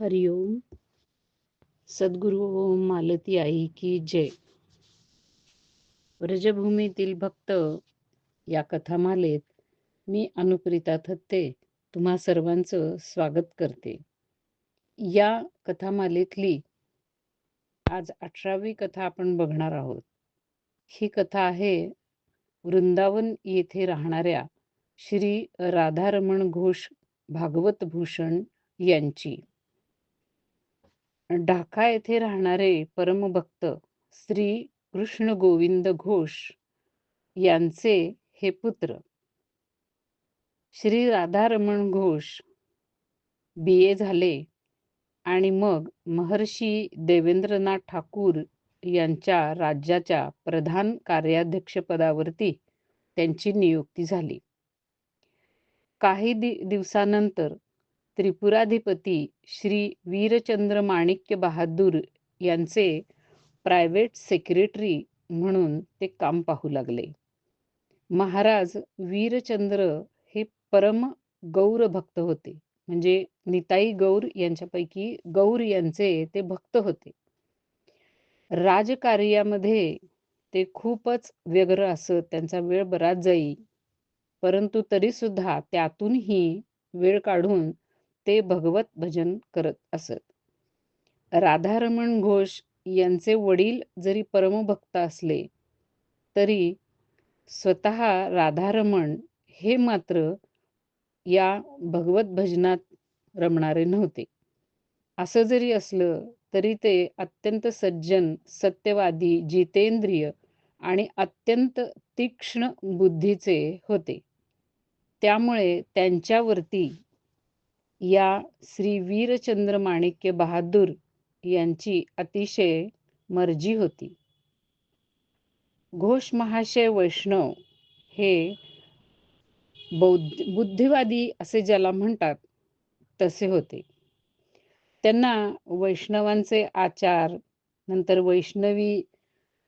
हरिओम सद्गुरु ओम मालती आई की जय. व्रजभूमीतील भक्त या कथामालेत मी अनुप्रिता थत्ते तुम्हा सर्वांचं स्वागत करते. या कथामालेतली आज अठरावी कथा आपण बघणार आहोत. ही कथा आहे वृंदावन येथे राहणाऱ्या श्री राधारमण घोष भागवत भूषण यांची. ढाका येथे राहणारे परमभक्त श्री कृष्ण गोविंद घोष यांचे हे पुत्र. श्री राधारमण घोष बी ए झाले आणि मग महर्षी देवेंद्रनाथ ठाकूर यांच्या राज्याच्या प्रधान कार्याध्यक्षपदावरती त्यांची नियुक्ती झाली. काही दिवसानंतर त्रिपुराधिपती श्री वीरचंद्र माणिक्य बहादूर यांचे प्रायव्हेट सेक्रेटरी म्हणून ते काम पाहू लागले. महाराज वीरचंद्र हे परम गौर भक्त होते. म्हणजे निताई गौर यांच्यापैकी गौर यांचे ते भक्त होते. राजकार्यामध्ये ते खूपच व्यग्र असत त्यांचा वेळ बराच जाई. परंतु तरी सुद्धा त्यातूनही वेळ काढून ते भगवत भजन करत असत. राधारमण घोष यांचे वडील जरी परमभक्त असले तरी स्वतः राधारमण हे मात्र या भगवत भजनात रमणारे नव्हते. असं जरी असलं तरी ते अत्यंत सज्जन सत्यवादी जितेंद्रिय आणि अत्यंत तीक्ष्ण बुद्धीचे होते. त्यामुळे त्यांच्यावरती या श्री वीरचंद्र माणिक्य बहादूर यांची अतिशय मर्जी होती. घोष महाशय वैष्णव हे बौद्ध बुद्धिवादी असे ज्याला म्हणतात तसे होते. त्यांना वैष्णवांचे आचार नंतर वैष्णवी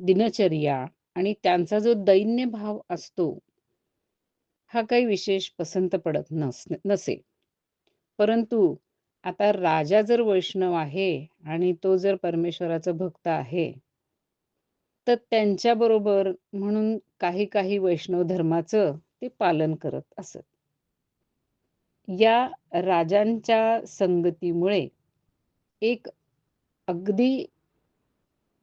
दिनचर्या आणि त्यांचा जो दैन्य भाव असतो हा काही विशेष पसंत पडत नस नसे. परंतु आता राजा जर वैष्णव आहे आणि तो जर परमेश्वराचा भक्त आहे तर त्यांच्या बरोबर म्हणून काही काही वैष्णव धर्माचं ते पालन करत असत. या राजांच्या संगतीमुळे एक अगदी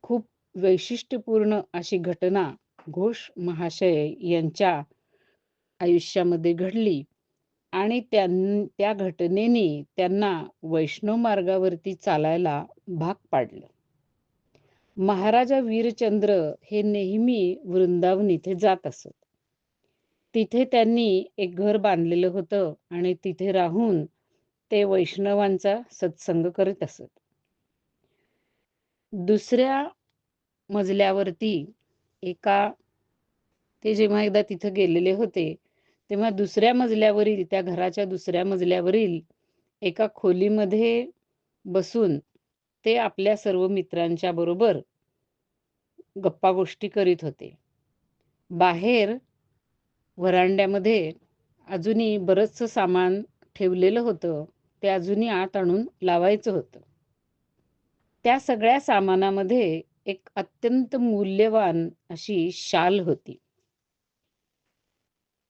खूप वैशिष्ट्यपूर्ण अशी घटना घोष महाशय यांच्या आयुष्यामध्ये घडली. आणि त्या घटनेने त्यांना वैष्णव मार्गावरती चालायला भाग पाडलं. महाराजा वीरचंद्र हे नेहमी वृंदावन इथे जात असत. तिथे त्यांनी एक घर बांधलेलं होतं आणि तिथे राहून ते वैष्णवांचा सत्संग करत असत. दुसऱ्या मजल्यावरती एका ते जेव्हा एकदा तिथं गेलेले होते तेव्हा दुसऱ्या मजल्यावरील त्या घराच्या दुसऱ्या मजल्यावरील एका खोलीमध्ये बसून ते आपल्या सर्व मित्रांच्या बरोबर गप्पा गोष्टी करीत होते. बाहेर व्हरांड्यामध्ये अजूनही बरंचसं सामान ठेवलेलं होतं ते अजूनही आत आणून लावायचं होतं. त्या सगळ्या सामानामध्ये एक अत्यंत मूल्यवान अशी शाल होती.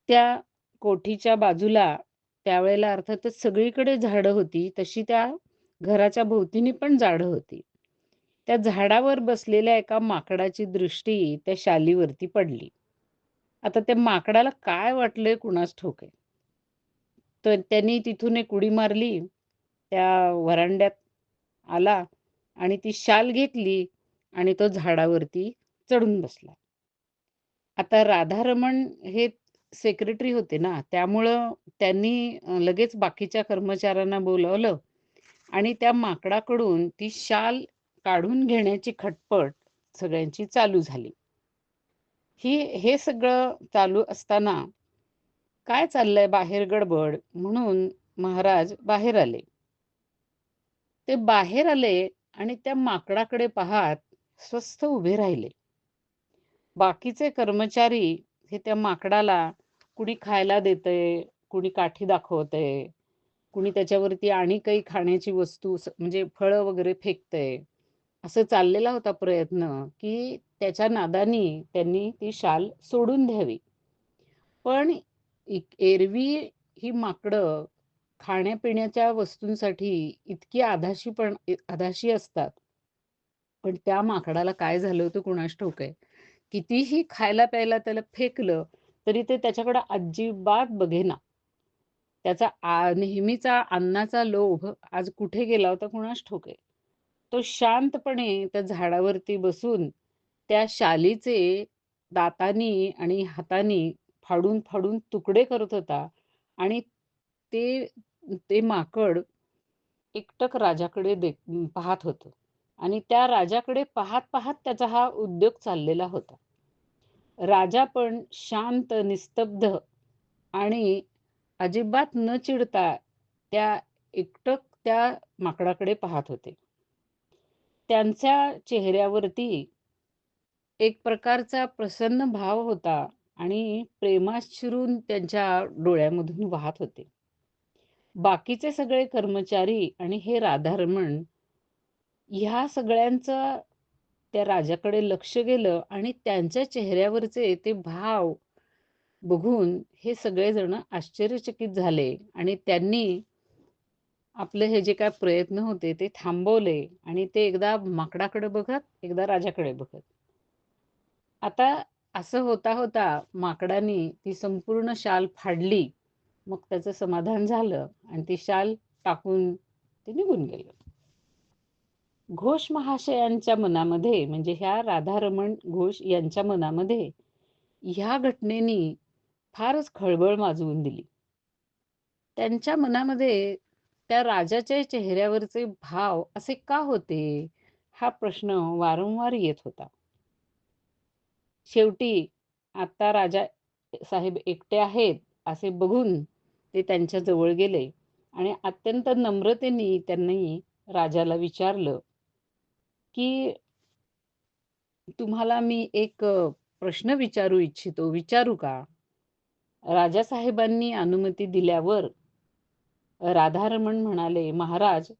त्या कोठीच्या बाजूला त्यावेळेला अर्थातच सगळीकडे झाडं होती तशी त्या घराच्या भोवतीने पण झाडं होती. त्या झाडावर बसलेल्या एका माकडाची दृष्टी त्या शालीवरती पडली. आता त्या माकडाला काय वाटलंय कुणास ठोके तर त्यांनी तिथून एक उडी मारली त्या वरांड्यात आला आणि ती शाल घेतली आणि तो झाडावरती चढून बसला. आता राधारमण हे सेक्रेटरी होते ना त्यामुळं त्यांनी लगेच बाकीच्या कर्मचाऱ्यांना बोलवलं आणि त्या माकडाकडून ती शाल काढून घेण्याची खटपट सगळ्यांची चालू झाली. ही हे सगळं चालू असताना काय चाललंय बाहेर गडबड म्हणून महाराज बाहेर आले. ते बाहेर आले आणि त्या माकडाकडे पाहत स्वस्थ उभे राहिले. बाकीचे कर्मचारी हे त्या माकडाला कुणी खायला देतंय कुणी काठी दाखवतंय कुणी त्याच्यावरती आणि काही खाण्याची वस्तू म्हणजे फळं वगैरे फेकतंय. असं चाललेला होता प्रयत्न, की त्याच्या नादानी त्यांनी ती शाल सोडून द्यावी. पण एरवी ही माकडं खाण्यापिण्याच्या वस्तूंसाठी इतकी आधाशी पण आधाशी असतात. पण त्या माकडाला काय झालं होतं कुणास ठाऊक आहे. कितीही खायला-प्यायला त्याला फेकलं, तरी ते त्याच्याकडे अजिबात बघेना. त्याचा नेहमीचा अन्नाचा लोभ आज कुठे गेला होता कुणास ठोके तो शांतपणे त्या झाडावरती बसून त्या शालीचे दातानी आणि हातानी फाडून-फाडून तुकडे करत होता आणि ते ते माकड एकटक राजाकडे दे पाहत होतं आणि त्या राजाकडे पाहत-पाहत त्याचा हा उद्योग चाललेला होता. राजा पण शांत, निस्तब्ध आणि अजिबात न चिडता त्या एकटक त्या माकडाकडे पाहत होते. त्यांच्या चेहऱ्यावरती एक प्रकारचा प्रसन्न भाव होता आणि प्रेमाश्रून त्यांच्या डोळ्यामधून वाहत होते. बाकीचे सगळे कर्मचारी आणि हे राधारमण ह्या सगळ्यांचं त्या राजाकडे लक्ष गेलं आणि त्यांच्या चेहऱ्यावरचे ते भाव बघून हे सगळेजण आश्चर्यचकित झाले आणि त्यांनी आपले हे जे काय प्रयत्न होते ते थांबवले आणि ते एकदा माकडाकडे बघत, एकदा राजाकडे बघत. आता असं होता होता माकडाने ती संपूर्ण शाल फाडली. मग त्याचं समाधान झालं आणि ती शाल टाकून ते निघून गेलं. घोष महाशयांच्या मनामध्ये म्हणजे ह्या राधारमण घोष यांच्या मनामध्ये ह्या घटनेनी फारच खळबळ माजवून दिली. त्यांच्या मनामध्ये त्या राजाच्या चेहऱ्यावरचे भाव असे का होते? हा प्रश्न वारंवार येत होता. शेवटी आता राजा साहेब एकटे आहेत असे बघून ते त्यांच्या जवळ गेले आणि अत्यंत नम्रतेने त्यांनी राजाला विचारलं, की तुम्हाला मी एक प्रश्न विचारू इच्छितो, विचारू का? राजासाहेबांनी अनुमती दिल्यावर राधारमण म्हणाले, "महाराज,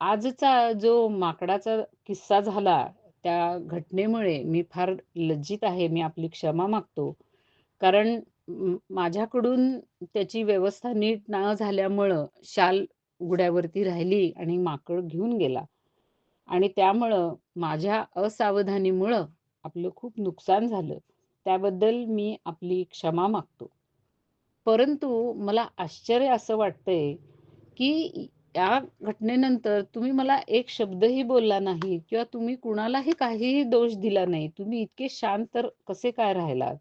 आजचा जो माकडाचा किस्सा झाला, त्या घटनेमुळे मी फार लज्जित आहे. मी आपली क्षमा मागतो. कारण माझ्याकडून त्याची व्यवस्था नीट न झाल्यामुळं शाल उघड्यावरती राहिली आणि माकड घेऊन गेला आणि त्यामुळं माझ्या असावधानीमुळं आपलं खूप नुकसान झालं. त्याबद्दल मी आपली क्षमा मागतो. परंतु मला आश्चर्य असं वाटतंय, की या घटनेनंतर तुम्ही मला एक शब्दही बोलला नाही किंवा तुम्ही कुणालाही काहीही दोष दिला नाही. तुम्ही इतके शांत तर कसे काय राहिलात?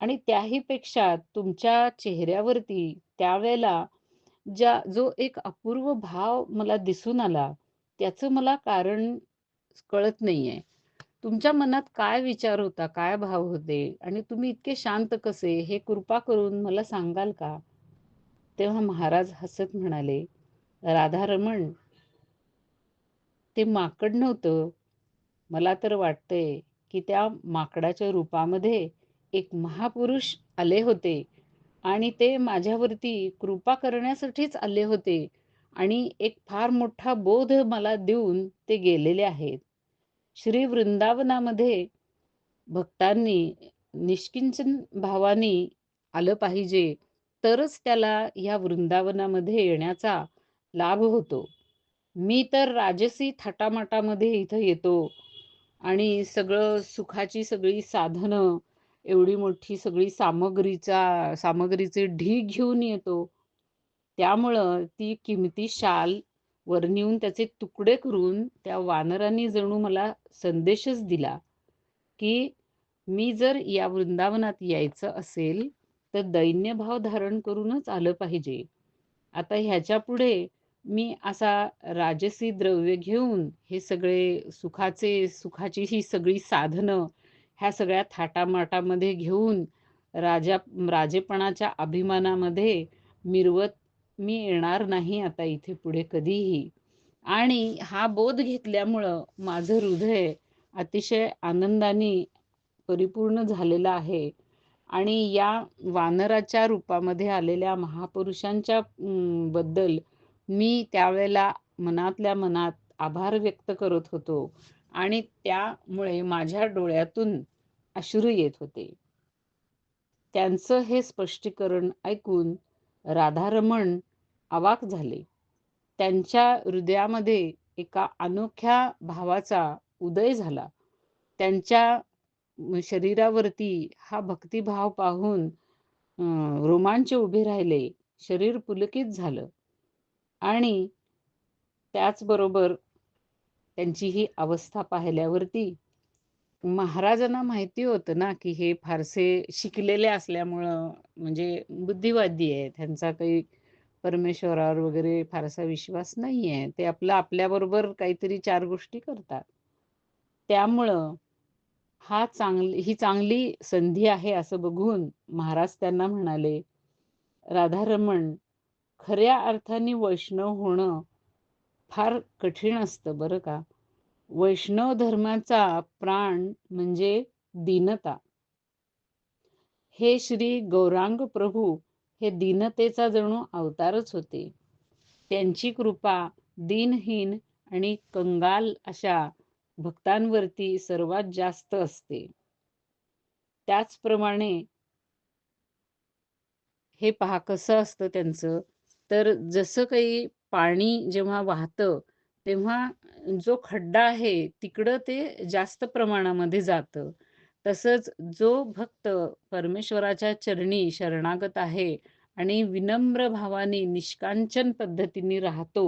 आणि त्याही पेक्षा तुमच्या चेहऱ्यावरती त्यावेळेला ज्या जो एक अपूर्व भाव मला दिसून आला, त्याचं मला कारण कळत नाहीये. तुमच्या मनात काय विचार होता? काय भाव होते? आणि तुम्ही इतके शांत कसे? हे कृपा करून मला सांगाल का? तेव्हा महाराज हसत म्हणाले, "राधारमण, ते माकड नव्हतं. मला तर वाटतंय, की त्या माकडाच्या रूपामध्ये एक महापुरुष आले होते आणि ते माझ्यावरती कृपा करण्यासाठीच आले होते आणि एक फार मोठा बोध मला देऊन ते गेलेले आहेत. श्री वृंदावनामध्ये भक्तांनी निष्किंचन भावानी आलं पाहिजे, तरच त्याला ह्या वृंदावनामध्ये येण्याचा लाभ होतो. मी तर राजसी थाटामाटामध्ये इथं येतो आणि सगळं सुखाची सगळी साधनं, एवढी मोठी सगळी सामग्रीचा सामग्रीचे ढी घेऊन येतो. त्यामुळं ती किमती शाल वर नेऊन त्याचे तुकडे करून त्या वानरांनी जणू मला संदेशच दिला, की मी जर या वृंदावनात यायचं असेल, तर दैन्यभाव धारण करूनच आलं पाहिजे. आता ह्याच्यापुढे मी असा राजसी द्रव्य घेऊन हे सगळे सुखाचे सुखाची ही सगळी साधनं ह्या सगळ्या थाटामाटामध्ये घेऊन राजा राजेपणाच्या अभिमानामध्ये मिरवत मी येणार नाही आता इथे पुढे कधीही. आणि हा बोध घेतल्यामुळं माझं हृदय अतिशय आनंदाने परिपूर्ण झालेलं आहे. आणि या वानराच्या रूपामध्ये आलेल्या महापुरुषांच्या बद्दल मी त्यावेळेला मनातल्या मनात आभार व्यक्त करत होतो. आणि त्यामुळे माझ्या डोळ्यातून अश्रू येत होते. त्यांचं हे स्पष्टीकरण ऐकून राधारमण अवाक झाले. त्यांच्या हृदयामध्ये एका अनोख्या भावाचा उदय झाला. त्यांच्या शरीरावरती हा भक्तिभाव पाहून रोमांच उभे राहिले. शरीर पुलकित झालं. आणि त्याचबरोबर त्यांची ही अवस्था पाहिल्यावरती महाराजांना माहिती होतं ना की हे फारसे शिकलेले असल्यामुळं म्हणजे बुद्धिवादी आहे त्यांचा काही परमेश्वरावर वगैरे फारसा विश्वास नाही आहे ते आपलं आपल्याबरोबर काहीतरी चार गोष्टी करतात. त्यामुळं हा चांगली ही चांगली संधी आहे असं बघून महाराज त्यांना म्हणाले राधारमण खऱ्या अर्थाने वैष्णव होणं फार कठीण असतं बरं का? वैष्णव धर्माचा प्राण म्हणजे दीनता. हे श्री गौरांग प्रभू हे दीनतेचा जणू अवतारच होते. त्यांची कृपा दिनहीन आणि कंगाल अशा भक्तांवरती सर्वात जास्त असते. त्याचप्रमाणे हे पहा कसं असतं त्यांचं. तर जसं काही पाणी जेव्हा वाहतं तेव्हा जो खड्डा आहे तिकडं ते जास्त प्रमाणामध्ये जातं. तसंच जो भक्त परमेश्वराच्या चरणी शरणागत आहे आणि विनम्र भावाने निष्कांचन पद्धतीने राहतो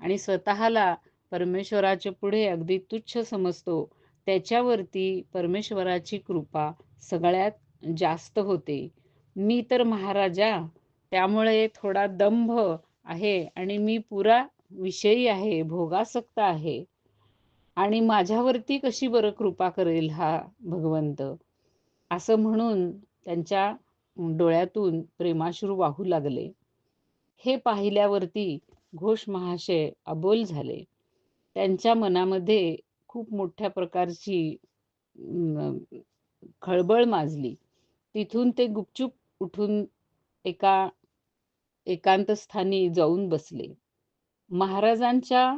आणि स्वतःला परमेश्वराच्या पुढे अगदी तुच्छ समजतो त्याच्यावरती परमेश्वराची कृपा सगळ्यात जास्त होते. मी तर महाराजा त्यामुळे थोडा दंभ आहे आणि मी पुरा विषयी आहे भोगासक्त आहे. आणि माझ्यावरती कशी बरं कृपा करेल हा भगवंत? असं म्हणून त्यांच्या डोळ्यातून प्रेमाश्रू वाहू लागले. हे पाहिल्यावरती घोष महाशय अबोल झाले. त्यांच्या मनामध्ये खूप मोठ्या प्रकारची खळबळ माजली. तिथून ते गुपचूप उठून एका एकांत स्थानी जाऊन बसले. महाराजांच्या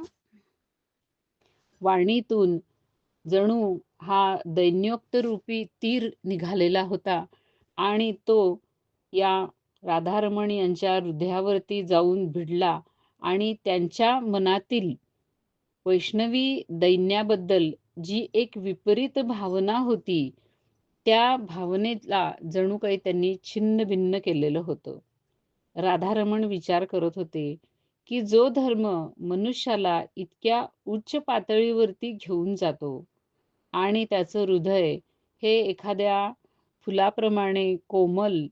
वाणीतून जणू हा दैन्योक्त रूपी तीर निघालेला होता आणि तो या राधारमण यांच्या हृदयावरती जाऊन भिडला आणि त्यांच्या मनातील वैष्णवी दैन्याबद्दल जी एक विपरीत भावना होती त्या भावनेला जणू काही त्यांनी छिन्न भिन्न केलेलं होतं. राधारमण विचार करत होते की जो धर्म मनुष्याला इतक्या उच्च पातळीवरती घेऊन जातो आणि त्याचं हृदय हे एखाद्या फुलाप्रमाणे कोमल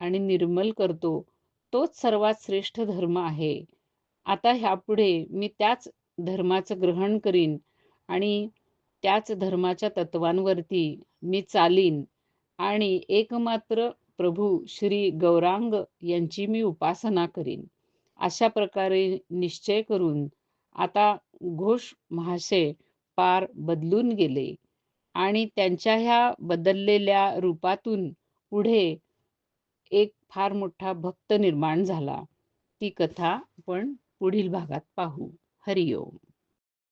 आणि निर्मल करतो तोच सर्वात श्रेष्ठ धर्म आहे. आता ह्यापुढे मी त्याच धर्माचं ग्रहण करीन आणि त्याच धर्माच्या तत्वांवरती मी चालीन आणि एकमात्र प्रभू श्री गौरांग यांची मी उपासना करीन. अशा प्रकारे निश्चय करून आता घोष महाशय पार बदलून गेले आणि त्यांच्या ह्या बदललेल्या रूपातून पुढे एक फार मोठा भक्त निर्माण झाला. ती कथा आपण पुढील भागात पाहू. हरिओम.